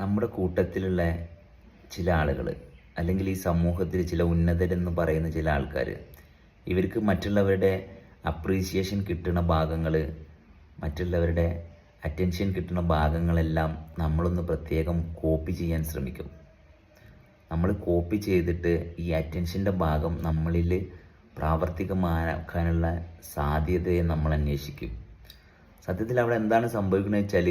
നമ്മുടെ കൂട്ടത്തിലുള്ള ചില ആളുകൾ അല്ലെങ്കിൽ ഈ സമൂഹത്തിൽ ചില ഉന്നതരെന്ന് പറയുന്ന ചില ആൾക്കാർ ഇവർക്ക് മറ്റുള്ളവരുടെ അപ്രീസിയേഷൻ കിട്ടുന്ന ഭാഗങ്ങൾ മറ്റുള്ളവരുടെ അറ്റൻഷൻ കിട്ടുന്ന ഭാഗങ്ങളെല്ലാം നമ്മളൊന്ന് പ്രത്യേകം കോപ്പി ചെയ്യാൻ ശ്രമിക്കും. നമ്മൾ കോപ്പി ചെയ്തിട്ട് ഈ അറ്റൻഷന്റെ ഭാഗം നമ്മളിൽ പ്രാവർത്തികമാക്കാനുള്ള സാധ്യതയെ നമ്മൾ അന്വേഷിക്കും സത്യത്തിൽ അവിടെ എന്താണ് സംഭവിക്കുന്നത് വെച്ചാൽ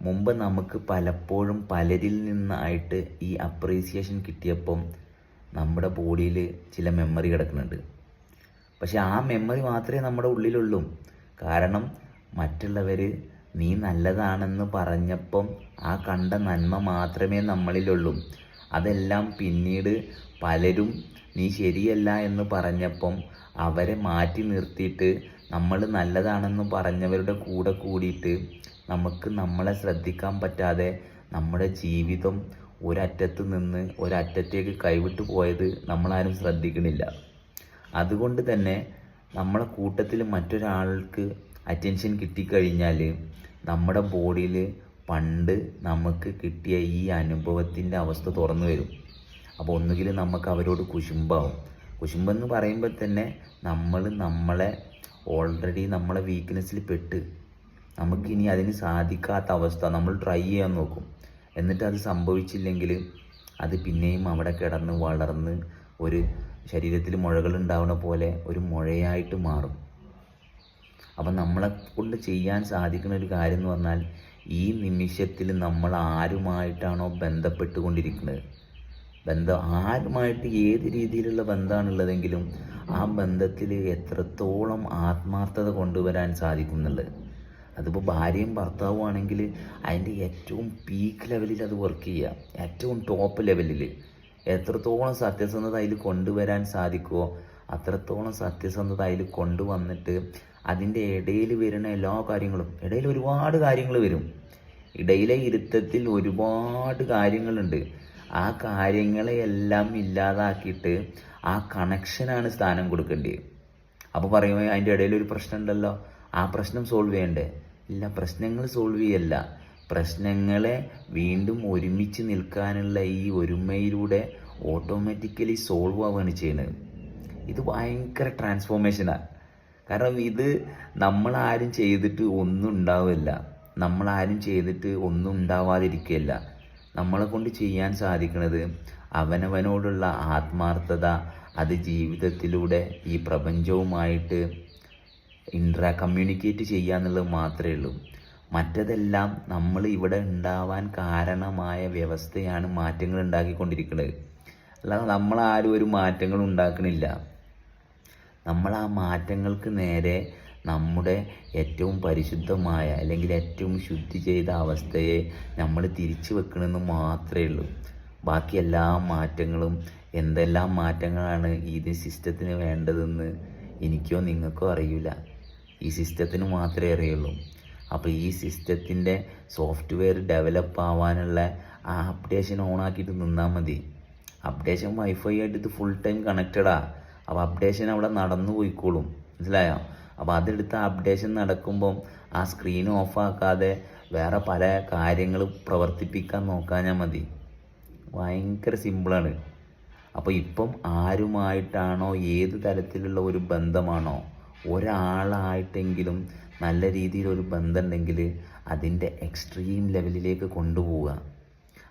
മുമ്പ് നമുക്ക് പലപ്പോഴും പലരിൽ നിന്നായിട്ട് ഈ അപ്രീസിയേഷൻ കിട്ടിയപ്പം നമ്മുടെ ബോഡിയിൽ ചില മെമ്മറി കിടക്കുന്നുണ്ട്. പക്ഷെ ആ മെമ്മറി മാത്രമേ നമ്മുടെ ഉള്ളിലുള്ളൂ. കാരണം മറ്റുള്ളവർ നീ നല്ലതാണെന്ന് പറഞ്ഞപ്പം ആ കണ്ട നന്മ മാത്രമേ നമ്മളിലുള്ളൂ. അതെല്ലാം പിന്നീട് പലരും നീ ശരിയല്ല എന്ന് പറഞ്ഞപ്പം അവരെ മാറ്റി നിർത്തിയിട്ട് നമ്മൾ നല്ലതാണെന്ന് പറഞ്ഞവരുടെ കൂടെ കൂടിയിട്ട് നമുക്ക് നമ്മളെ ശ്രദ്ധിക്കാൻ പറ്റാതെ നമ്മുടെ ജീവിതം ഒരറ്റത്ത് നിന്ന് ഒരറ്റത്തേക്ക് കൈവിട്ടു പോയത് നമ്മളാരും ശ്രദ്ധിക്കണില്ല. അതുകൊണ്ട് തന്നെ നമ്മളെ കൂട്ടത്തിൽ മറ്റൊരാൾക്ക് അറ്റൻഷൻ കിട്ടിക്കഴിഞ്ഞാൽ നമ്മുടെ ബോഡിയിൽ പണ്ട് നമുക്ക് കിട്ടിയ ഈ അനുഭവത്തിന്റെ അവസ്ഥ തുറന്നു വരും. അപ്പോൾ ഒന്നുകിൽ നമുക്ക് അവരോട് കുശുമ്പാവും. കുശുമ്പെന്ന് പറയുമ്പോൾ തന്നെ നമ്മൾ നമ്മളെ ഓൾറെഡി നമ്മളെ വീക്ക്നെസ്സിൽ പെട്ട് നമുക്കിനി അതിന് സാധിക്കാത്ത അവസ്ഥ നമ്മൾ ട്രൈ ചെയ്യാൻ നോക്കും. എന്നിട്ട് അത് സംഭവിച്ചില്ലെങ്കിൽ അത് പിന്നെയും അവിടെ കിടന്ന് വളർന്ന് ഒരു ശരീരത്തിൽ മുഴകൾ ഉണ്ടാവുന്ന പോലെ ഒരു മുഴയായിട്ട് മാറും. അപ്പം നമ്മളെ കൊണ്ട് ചെയ്യാൻ സാധിക്കുന്ന ഒരു കാര്യം എന്ന് പറഞ്ഞാൽ ഈ നിമിഷത്തിൽ നമ്മൾ ആരുമായിട്ടാണോ ബന്ധപ്പെട്ടുകൊണ്ടിരിക്കുന്നത്. ബന്ധം ആരുമായിട്ട് ഏത് രീതിയിലുള്ള ബന്ധമാണുള്ളതെങ്കിലും ആ ബന്ധത്തിൽ എത്രത്തോളം ആത്മാർത്ഥത കൊണ്ടുവരാൻ സാധിക്കുന്നുള്ളത് അതിപ്പോൾ ഭാര്യയും ഭർത്താവും ആണെങ്കിൽ അതിന്റെ ഏറ്റവും പീക്ക് ലെവലിൽ അത് വർക്ക് ചെയ്യുക ഏറ്റവും ടോപ്പ് ലെവലിൽ എത്രത്തോളം സത്യസന്ധത അതിൽ കൊണ്ടുവരാൻ സാധിക്കുമോ അത്രത്തോളം സത്യസന്ധത അതിൽ കൊണ്ടുവന്നിട്ട് അതിന്റെ ഇടയിൽ വരുന്ന എല്ലാ കാര്യങ്ങളും ഇടയിൽ ഒരുപാട് കാര്യങ്ങൾ വരും. ഇടയിലെ ഇരുത്തത്തിൽ ഒരുപാട് കാര്യങ്ങളുണ്ട്. ആ കാര്യങ്ങളെ എല്ലാം ഇല്ലാതാക്കിയിട്ട് ആ കണക്ഷനാണ് സ്ഥാനം കൊടുക്കേണ്ടത് അപ്പോൾ പറയുമ്പോൾ അതിന്റെ ഇടയിൽ ഒരു പ്രശ്നം ഉണ്ടല്ലോ ആ പ്രശ്നം സോൾവ് ചെയ്യണ്ടേ? ഇല്ല പ്രശ്നങ്ങൾ സോൾവ് ചെയ്യല്ല. പ്രശ്നങ്ങളെ വീണ്ടും ഒരുമിച്ച് നിൽക്കാനുള്ള ഈ ഒരുമയിലൂടെ ഓട്ടോമാറ്റിക്കലി സോൾവ് ആവുകയാണ് ചെയ്യുന്നത്. ഇത് ഭയങ്കര ട്രാൻസ്ഫോർമേഷനാണ് കാരണം ഇത് നമ്മളാരും ചെയ്തിട്ട് ഒന്നും ഉണ്ടാവില്ല. നമ്മളാരും ചെയ്തിട്ട് ഒന്നും ഉണ്ടാവാതിരിക്കുകയല്ല. നമ്മളെ കൊണ്ട് ചെയ്യാൻ സാധിക്കുന്നത് അവനവനോടുള്ള ആത്മാർത്ഥത അത് ജീവിതത്തിലൂടെ ഈ പ്രപഞ്ചവുമായിട്ട് ഇൻട്രാ കമ്മ്യൂണിക്കേറ്റ് ചെയ്യുക എന്നുള്ളത് മാത്രമേ ഉള്ളൂ. മറ്റതെല്ലാം നമ്മൾ ഇവിടെ ഉണ്ടാവാൻ കാരണമായ വ്യവസ്ഥയാണ് മാറ്റങ്ങൾ ഉണ്ടാക്കിക്കൊണ്ടിരിക്കുന്നത്. അല്ലാതെ നമ്മളാരും ഒരു മാറ്റങ്ങൾ ഉണ്ടാക്കണില്ല. നമ്മൾ ആ മാറ്റങ്ങൾക്ക് നേരെ നമ്മുടെ ഏറ്റവും പരിശുദ്ധമായ അല്ലെങ്കിൽ ഏറ്റവും ശുദ്ധി ചെയ്ത അവസ്ഥയെ നമ്മൾ തിരിച്ചു വെക്കണമെന്ന് മാത്രമേ ഉള്ളൂ. ബാക്കി എല്ലാ മാറ്റങ്ങളും എന്തെല്ലാം മാറ്റങ്ങളാണ് ഈ സിസ്റ്റത്തിന് വേണ്ടതെന്ന് എനിക്കോ നിങ്ങൾക്കോ അറിയില്ല. ഈ സിസ്റ്റത്തിന് മാത്രമേ അറിയുള്ളൂ. അപ്പോൾ ഈ സിസ്റ്റത്തിന്റെ സോഫ്റ്റ്വെയർ ഡെവലപ്പ് ആവാനുള്ള ആ അപ്ഡേഷൻ ഓൺ ആക്കിയിട്ട് നിന്നാൽ മതി. അപ്ഡേഷൻ വൈഫൈ ആയിട്ട് ഇത് ഫുൾ ടൈം കണക്റ്റഡാ അപ്പോൾ അപ്ഡേഷൻ അവിടെ നടന്നു പോയിക്കോളും. മനസ്സിലായോ? അപ്പോൾ അതെടുത്ത് അപ്ഡേഷൻ നടക്കുമ്പം ആ സ്ക്രീൻ ഓഫാക്കാതെ വേറെ പല കാര്യങ്ങൾ പ്രവർത്തിപ്പിക്കാൻ നോക്കാഞ്ഞാൽ മതി. ഭയങ്കര സിമ്പിളാണ് അപ്പോൾ ഇപ്പം ആരുമായിട്ടാണോ ഏത് തരത്തിലുള്ള ഒരു ബന്ധമാണോ ഒരാളായിട്ടെങ്കിലും നല്ല രീതിയിലൊരു ബന്ധമുണ്ടെങ്കിൽ അതിന്റെ എക്സ്ട്രീം ലെവലിലേക്ക് കൊണ്ടുപോവുക.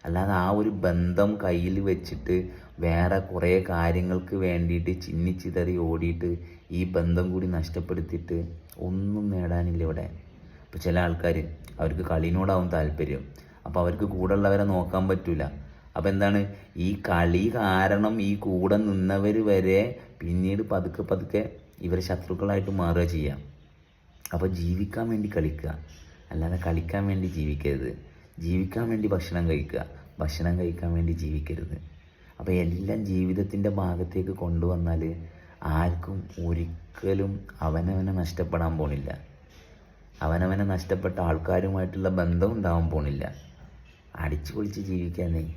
അല്ലാതെ ആ ഒരു ബന്ധം കയ്യിൽ വെച്ചിട്ട് വേറെ കുറേ കാര്യങ്ങൾക്ക് വേണ്ടിയിട്ട് ചിന്നിച്ചിതറി ഓടിയിട്ട് ഈ ബന്ധം കൂടി നഷ്ടപ്പെടുത്തിയിട്ട് ഒന്നും നേടാനില്ല ഇവിടെ. ഇപ്പോൾ ചില ആൾക്കാർ അവർക്ക് കളിനോടാവും താല്പര്യം. അപ്പോൾ അവർക്ക് കൂടെ ഉള്ളവരെ നോക്കാൻ പറ്റില്ല അപ്പോൾ എന്താണ്? ഈ കളി കാരണം ഈ കൂടെ നിന്നവർ വരെ പിന്നീട് പതുക്കെ പതുക്കെ ഇവർ ശത്രുക്കളായിട്ട് മാറുക ചെയ്യാം. അപ്പോൾ ജീവിക്കാൻ വേണ്ടി കളിക്കുക. അല്ലാതെ കളിക്കാൻ വേണ്ടി ജീവിക്കരുത്. ജീവിക്കാൻ വേണ്ടി ഭക്ഷണം കഴിക്കുക. ഭക്ഷണം കഴിക്കാൻ വേണ്ടി ജീവിക്കരുത്. അപ്പോൾ എല്ലാം ജീവിതത്തിന്റെ ഭാഗത്തേക്ക് കൊണ്ടുവന്നാൽ ആർക്കും ഒരിക്കലും അവനവനെ നഷ്ടപ്പെടാൻ പോണില്ല. അവനവനെ നഷ്ടപ്പെട്ട ആൾക്കാരുമായിട്ടുള്ള ബന്ധം ഉണ്ടാവാൻ പോണില്ല. അടിച്ചു പൊളിച്ച് ജീവിക്കാനേ.